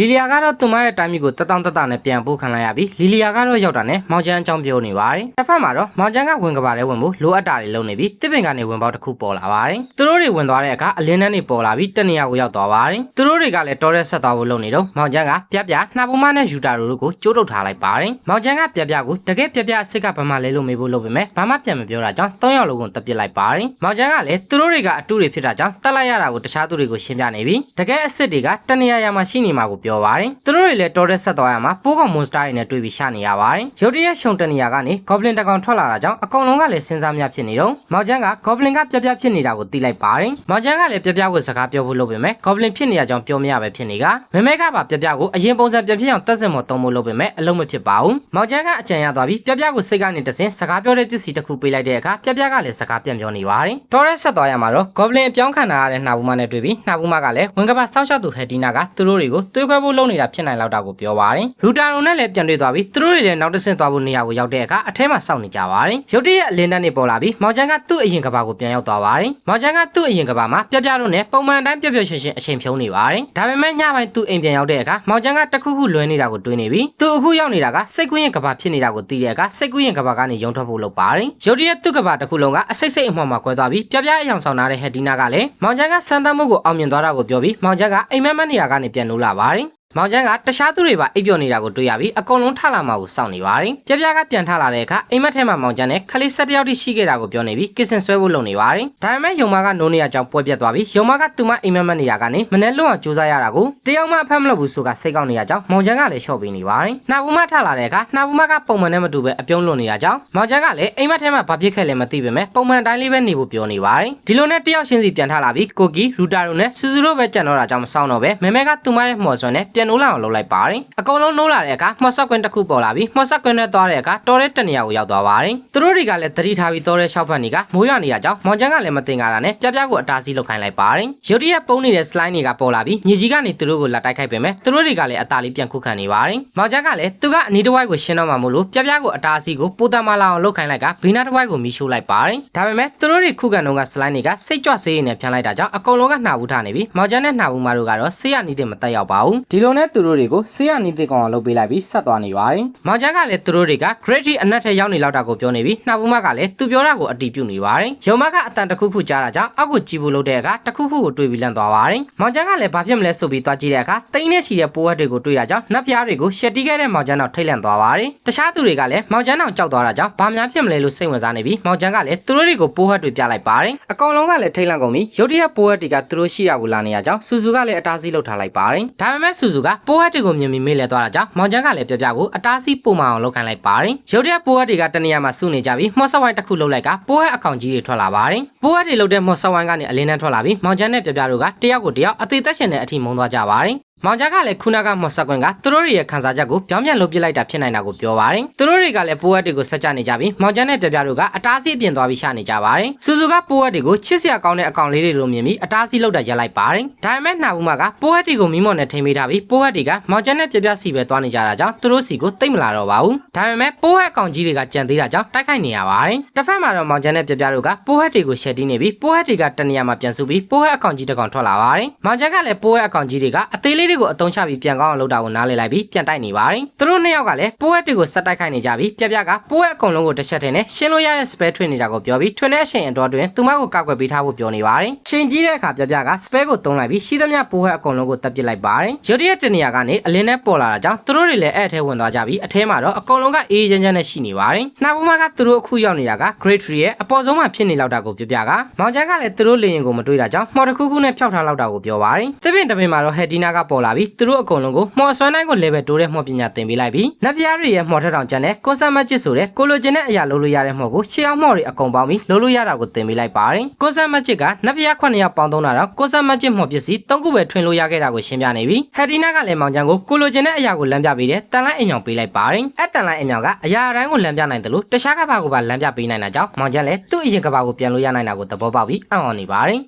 လီလီယာကတော့သူမရဲ့တိုင်းပြည်ကိုတတောင်တတနဲ့ပြန်ပို့ခံလိုက်ရပြီးလီလီယာကတော့ရောက်တာနဲ့မောင်ချမ်းအကြောင်းပြောနေပါတယ်တစ်ဖက်မှာတော့မောင်ချမ်းကဝင်ကပါလဲဝင်ဖို့လိုအပ်တာတွေလုပ်နေပြီးတစ်ပင်ကနေဝင်ပေါက်တစ်ခုပေါ်လာပါတယ်သူတို့တွေဝင်သွားတဲ့အခါအလင်းတန်းတွေပေါ်လာပြီးတနေရာကိုရောက်သွားပါတယ်သူတို့တွေကလည်းတော်ရဲဆက်သွားဖို့လုပ်နေတော့မောင်ချမ်းကပြပြနှာပူမနဲ့ယူတာတို့ကိုကျိုးတုတ်ထားလိုက်ပါတယ်မောင်ချမ်းကပြပြကိုတကယ်ပြပြအစ်စ်ကဘာမှလဲလို့မေးဖို့လုပ်ပေမဲ့ဘာမှပြန်မပြောတာကြောင့်၃ယောက်လုံးကိုတပ်ပစ်လိုက်ပါတယ်မောင်ချမ်းကလည်းသူတို့တွေကအတူတွေဖြစ်တာကြောင့်တက်လိုက်ရတာကိုတခြားသူတွေကိုရှင်းပြနေပြီးတကယ်အစ်စ်တွေကတနေရာရာမှာရှိနေမှာကိုပြောပါတယ်သူတို့တွေလည်းတော်တဲ့ဆက်သွားရမှာပိုးကောင်မွန်စတာတွေနဲ့တွေ့ပြီးရှာနေရပါတယ်ရုတ်တရက်ရှုံတနေရာကနေဂေါဘလင်တကောင်ထွက်လာတာကြောင့်အကောင်လုံးကလည်းစဉ်းစားမြဖြစ်နေတော့မောင်ချမ်းကဂေါဘလင်ကပြပြဖြစ်နေတာကိုသိလိုက်ပါတယ်မောင်ချမ်းကလည်းပြပြကိုစကားပြောဖို့လုပ်ပေမဲ့ဂေါဘလင်ဖြစ်နေရကြောင်းပြောမရပဲဖြစ်နေကမမဲကပါပြပြကိုအရင်ပုံစံပြဖြစ်အောင်တက်စင်မော်တုံးဖို့လုပ်ပေမဲ့အလုံးမဖြစ်ပါဘူးမောင်ချမ်းကအကြံရသွားပြီးပြပြကိုစိတ်ကနေတဆင်စကားပြောတဲ့ပစ္စည်းတစ်ခုပေးလိုက်တဲ့အခါပြပြကလည်းစကားပြန်ပြောနေပါတယ်တော်ရဲဆက်သွားရမှာတော့ဂေါဘလင်အပြောင်းခံထားရတဲ့နှာဘူးမနဲ့တွေ့ပြီးနှာဘူးမကလည်းဝင်ကပါစောင့်ရှောက်သူဟက်တီနာကသူတို့တွေကိုသွေးခွဲဖို့လုပ်နေတာဖြစ်နိုင်လောက်တာကိုပြောပါတယ်ရူတာရုံနဲ့လည်းပြန်တွေ့သွားပြီးသူတို့တွေလည်းနောက်တစ်ဆင့်သွားဖို့နေရာကိုရောက်တဲ့အခါအထဲမှာစောင့်နေကြပါတယ်ရုတ်တရက်အလင်းတန်းနေပေါ်လာပြီးမောင်ချမ်းကသူ့အရင်ကဘာကိုပြန်ရောက်သွားပါတယ်မောင်ချမ်းကသူ့အရင်ကဘာမှာပြပြတို့နဲ့ပုံမှန်တိုင်းပြပြရှင်ရှင်အချိန်ဖြုံးနေပါတယ်ဒါပေမဲ့ညပိုင်းသူ့အိမ်ပြန်ရောက်တဲ့အခါမောင်ချမ်းကတခုခုလွဲနေတာကိုတွေးနေပြီးသူအခုရောက်နေတာကစိတ်ကူးရင်ကဘာဖြစ်နေတာကိုသိတဲ့အခါစိတ်ကူးရင်ကဘာကနေရုံထွက်ဖို့လုပ်ပါတယ်ရုတ်တရက်သူ့ကဘာတစ်ခုလုံးကအစိတ်စိတ်အမှော်မှာကွဲသွားပြီးပြပြအယောင်ဆောင်ထားတဲ့ဟက်ဒီနာကလည်းမောင်ချမ်းကစမ်းသပ်မှုကိုအောင်မြင်သွားတာကိုပြောပြီးမောင်ချမ်းကအိမ်မက်မက်နေရာကနေပြန်လို့လာပါတယ် pararem မောင်ချမ်းကတခြားသူတွေပါအိပ်ပျော်နေတာကိုတွေ့ရပြီးအကုန်လုံးထလာမှာကိုစောင့်နေပါတယ်။ပြပြကပြန်ထလာတဲ့အခါအိမ်မက်ထဲမှာမောင်ချမ်းနဲ့ခလေး၁၁ယောက်တိရှိခဲ့တာကိုပြောနေပြီးကစ်စင်ဆွဲဖို့လုပ်နေပါတယ်။ဒါပေမဲ့ယုံမကနိုးနေရကြောင်းပွဲပြတ်သွားပြီးယုံမကသူမအိမ်မက်မက်နေရာကနေမနဲ့လွတ်အောင်ကြိုးစားရတာကိုတယောက်မှအဖက်မလုပ်ဘူးဆိုကစိတ်ကောက်နေရကြောင်းမောင်ချမ်းကလည်းရှော့ပေးနေပါတယ်။နှာဘူးမထလာတဲ့အခါနှာဘူးမကပုံမှန်နဲ့မတူပဲအပြုံးလွန်နေရကြောင်းမောင်ချမ်းကလည်းအိမ်မက်ထဲမှာဘာဖြစ်ခဲ့လဲမသိပေမဲ့ပုံမှန်တိုင်းလေးပဲနေဖို့ပြောနေပါတယ်။ဒီလိုနဲ့တယောက်ချင်းစီပြန်ထလာပြီးကိုကီရူတာတို့နဲ့စူစူတို့ပဲကြံတော့တာကြောင့်မဆောင်တော့ပဲမဲမဲကသူမရဲ့မှော်စွန်းနဲ့ပြန်နိုးလာအောင်လုပ်လိုက်ပါတယ်။အကုန်လုံးနိုးလာတဲ့အခါမှော်ဆက်ကွင်းတစ်ခုပေါ်လာပြီးမှော်ဆက်ကွင်းနဲ့သွားတဲ့အခါတော်တဲ့တနေရာကိုရောက်သွားပါတယ်။သူတို့တွေကလည်းသတိထားပြီးတော်တဲ့ရှောက်ဖက်နေကမိုးရွာနေရကြောင်းမောင်ချမ်းကလည်းမတင်ကြတာနဲ့ပြပြကိုအတားဆီးလုပ်ခိုင်းလိုက်ပါတယ်။ရုတ်တရက်ပုံနေတဲ့ slide တွေကပေါ်လာပြီးညီကြီးကနေသူတို့ကိုလက်တိုက်ခိုက်ပေမဲ့သူတို့တွေကလည်းအတားလေးပြန်ခုခံနေပါတယ်။မောင်ချမ်းကလည်းသူကအနီးတစ်ဝိုက်ကိုရှင်းတော့မှမို့လို့ပြပြကိုအတားဆီးကိုပိုတမလာအောင်လုပ်ခိုင်းလိုက်ကဘေးနားတစ်ဝိုက်ကိုမီးရှို့လိုက်ပါတယ်။ဒါပေမဲ့သူတို့တွေခုခံတော့က slide တွေကစိတ်ကြွဆေးရည်နဲ့ဖြန်းလိုက်တာကြောင့်အကုန်လုံးကနှာဘူးထားနေပြီးမောင်ချမ်းနဲ့နှာဘူးမတို့ကတော့ဆေးရနီးတဲ့မတက်ရောက်ပါဘူး။ဒီလိုနဲ့သူတို့တွေကိုဆေးရနီးတဲ့ကောင်အောင်လုပ်ပေးလိုက်ပြီးဆက်သွားနေပါတယ်။မောင်ချမ်းကလည်းသူတို့တွေက Great Tree အနက်ထဲရောက်နေလောက်တာကိုပြောနေပြီးနှာဘူးမကလည်းသူပြောတာကိုအတီးပြုတ်နေပါတယ်။ရုံမကအတန်တစ်ခုခုကြားတာကြောင့်အောက်ကိုကြည့်ဖို့လုပ်တဲ့အခါတစ်ခုခုကိုတွေးပြီးလန့်သွားပါတယ်။မောင်ချမ်းကလည်းဘာဖြစ်မလဲဆိုပြီးသွားကြည့်တဲ့အခါတိန်းနဲ့ရှိတဲ့ပိုးဝက်တွေကိုတွေးတာကြောင့်နတ်ပြားတွေကိုရှက်တီးခဲ့တဲ့မောင်ချမ်းတော့ထိတ်လန့်သွားပါတယ်။တခြားသူတွေကလည်းမောင်ချမ်းအောင်ကြောက်သွားတာကြောင့်ဘာများဖြစ်မလဲလို့စိတ်ဝင်စားနေပြီးမောင်ချမ်းကလည်းသူတို့တွေကိုပိုးဝက်တွေပြလိုက်ပါတယ်။အကောင်လုံးကလည်းထိတ်လန့်ကုန်ပြီးရုတ်တရက်ပိုးဝက်တွေကသူတို့ရှိရကိုလာနေရကြောင်းစူစူကလည်းအတားဆီးလုပ်ထားလိုက်ပါတယ်။ဒါပေမဲ့စူစူကပိုးဝက်တွေကိုမြင်ပြီးမေ့လဲသွားတာကြောင့်မောင်ချမ်းကလည်းပြပြကိုအတားဆီးပုံမအောင်လုပ်ခိုင်းလိုက်ပါတယ်။ရုတ်တရက်ပိုးဝက်တွေကတနေရာမှာစုနေကြပြီးမော့ဆော့ဝိုင်းတစ်ခုလှုပ်လိုက်ကပိုးဝက်အကောင်ကြီးတွေထွက်လာပါတယ်။ပိုးဝက်တွေလှုပ်တဲ့မော့ဆော့ဝိုင်းကနေအလင်းတန်းထွက်လာပြီးမောင်ချမ်းနဲ့ပြပြတို့ကတယောက်ကိုတယောက်အသေးသက်ရှင်တဲ့အထိမုန်းသွားကြပါတယ်။ မောင်ကြားကလည်းခုနကမော်ဆက်ကွင်ကသူတို့တွေရဲ့ခံစားချက်ကိုပြောင်းပြန်လုပ်ပြလိုက်တာဖြစ်နိုင်တာကိုပြောပါတယ်။သူတို့တွေကလည်းပိုးဝက်တွေကိုဆက်ကြနေကြပြီးမောင်ကြားနဲ့ပြပြတို့ကအတားဆီးအပြင်သွားပြီးရှာနေကြပါတယ်။စူစူကပိုးဝက်တွေကိုချစ်စရာကောင်းတဲ့အကောင်လေးတွေလိုမြင်ပြီးအတားဆီးလုပ်တာရပ်လိုက်ပါတယ်။ဒါပေမဲ့နှာဘူးမကပိုးဝက်တွေကိုမိမော်နဲ့ထိမ့်ပေးထားပြီးပိုးဝက်တွေကမောင်ကြားနဲ့ပြပြစီပဲသွားနေကြတာကြောင့်သူတို့စီကိုတိတ်မလာတော့ပါဘူး။ဒါပေမဲ့ပိုးဝက်အကောင်ကြီးတွေကကြံသေးတာကြောင့်တိုက်ခိုက်နေရပါတယ်။တစ်ဖက်မှာတော့မောင်ကြားနဲ့ပြပြတို့ကပိုးဝက်တွေကိုရှက်တီးနေပြီးပိုးဝက်တွေကတနေရာမှာပြန်စုပြီးပိုးဝက်အကောင်ကြီးတစ်ကောင်ထွက်လာပါတယ်။မောင်ကြားကလည်းပိုးဝက်အကောင်ကြီးတွေကအသေးလေးတွေကိုအတုံးချပြီးပြန်ကောင်းအောင်လုပ်တာကိုနားလည်လိုက်ပြီးပြန်တိုက်နေပါတယ်။သူတို့နှစ်ယောက်ကလည်းပိုးဝက်တွေကိုဆက်တိုက်ခိုက်နေကြပြီးပြပြကပိုးဝက်အကုန်လုံးကိုတစ်ချက်ထင်းနဲ့ရှင်းလို့ရတဲ့ spell ထွင်နေတာကိုပြောပြီးထွင်တဲ့အချိန်အတော်တွင်သူမကိုကောက်ွယ်ပေးထားဖို့ပြောနေပါတယ်။ချိန်ကြီးတဲ့အခါပြပြက spell ကိုသုံးလိုက်ပြီးရှိသမျှပိုးဝက်အကုန်လုံးကိုတပ်ပစ်လိုက်ပါတယ်။ရုတ်တရက်တနေရာကနေအလင်းနဲ့ပေါ်လာတာကြောင့်သူတို့တွေလည်းအဲ့အထဲဝင်သွားကြပြီးအထဲမှာတော့အကုန်လုံးကအေးချမ်းချမ်းနဲ့ရှိနေပါတယ်။နှာဘူးမကသူတို့အခုရောက်နေတာက Great Tree ရဲ့အပေါ်ဆုံးမှာဖြစ်နေလောက်တာကိုပြပြကမောင်ချမ်းကလည်းသူတို့လေရင်ကိုမတွေးတာကြောင့်မော်တစ်ခုခုနဲ့ဖျောက်ထားလောက်တာကိုပြောပါတယ်။သပင်တပင်မှာတော့ဟက်ဒီနာကပေါ်လာပြီးသူတို့အကုန်လုံးကိုမော်ဆွမ်းနိုင်ကို level တိုးတဲ့မှော်ပညာသင်ပေးလိုက်ပြီးနတ်ဖျားတွေရဲ့မှော်ထက်တောင်ကျန်တဲ့ကွန်ဆတ်မတ်ဂျစ်ဆိုတဲ့ကိုလိုချင်တဲ့အရာလုပ်လို့ရတဲ့မှော်ကိုရှေးအောင်မှော်တွေအကုန်ပေါင်းပြီးလုပ်လို့ရတာကိုသင်ပေးလိုက်ပါတယ်ကွန်ဆတ်မတ်ဂျစ်ကနတ်ဖျား900ပေါင်းသုံးတာတော့ကွန်ဆတ်မတ်ဂျစ်မှော်ပစ္စည်း၃ခုပဲထွင်လို့ရခဲ့တာကိုရှင်းပြနေပြီးဟက်ဒီနာကလည်းမောင်ချမ်းကိုကိုလိုချင်တဲ့အရာကိုလမ်းပြပေးတဲ့တန်လိုင်းအိမ်အောင်ပေးလိုက်ပါတယ်အဲ့တန်လိုင်းအိမ်အောင်ကအရာတိုင်းကိုလမ်းပြနိုင်တယ်လို့တခြားကဘာကိုပါလမ်းပြပေးနိုင်တာကြောင့်မောင်ချမ်းလည်းသူ့အရင်ကဘာကိုပြန်လို့ရနိုင်တာကိုသဘောပေါက်ပြီးအံ့ဩနေပါတယ်